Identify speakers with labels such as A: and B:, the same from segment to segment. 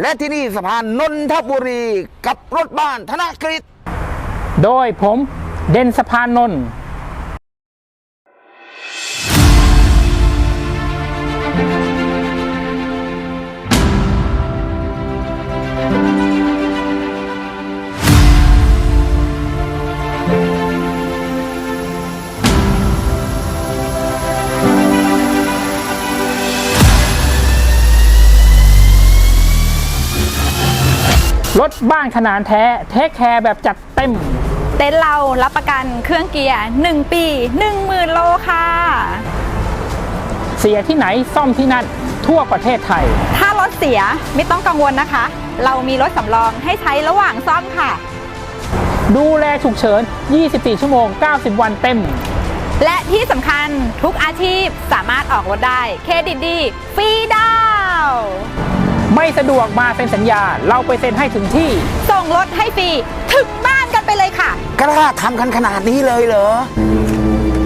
A: และที่นี่สะพานนนทบุรีกับรถบ้านธนกฤษ
B: โดยผมเด่นสะพานนนท์ รถบ้านขนาดแท้เทคแคร์แบบจัดเต็ม
C: เต็นท์เรารับประกันเครื่องเกียร์ 1 ปี 10,000 โลค่ะ
B: เสียที่ไหนซ่อมที่นั่น ทั่วประเทศไทย
C: ถ้ารถเสียไม่ต้องกังวลนะคะ เรามีรถสำรองให้ใช้ระหว่างซ่อมค่ะ
B: ดูแลฉุกเฉิน 24 ชั่วโมง 90 วันเต็ม
C: และที่สำคัญทุกอาชีพสามารถออกรถได้ เครดิตดี ฟรีดาวน์
B: ไม่สะดวกมาเซ็นสัญญา เราไปเซ็นให้ถึงที่
C: ส่งรถให้ฟรี ถึงบ้านกันไปเลยค่ะ
A: กล้าทำกันขนาดนี้เลยเหรอ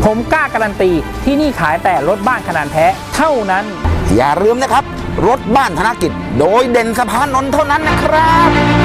B: ผมกล้าการันตีที่นี่ขายแต่รถบ้านขนาดแท้เท่านั้น
A: อย่าลืมนะครับ รถบ้านธนกิจ โดยเด่นสะพานนนท์เท่านั้นนะครับ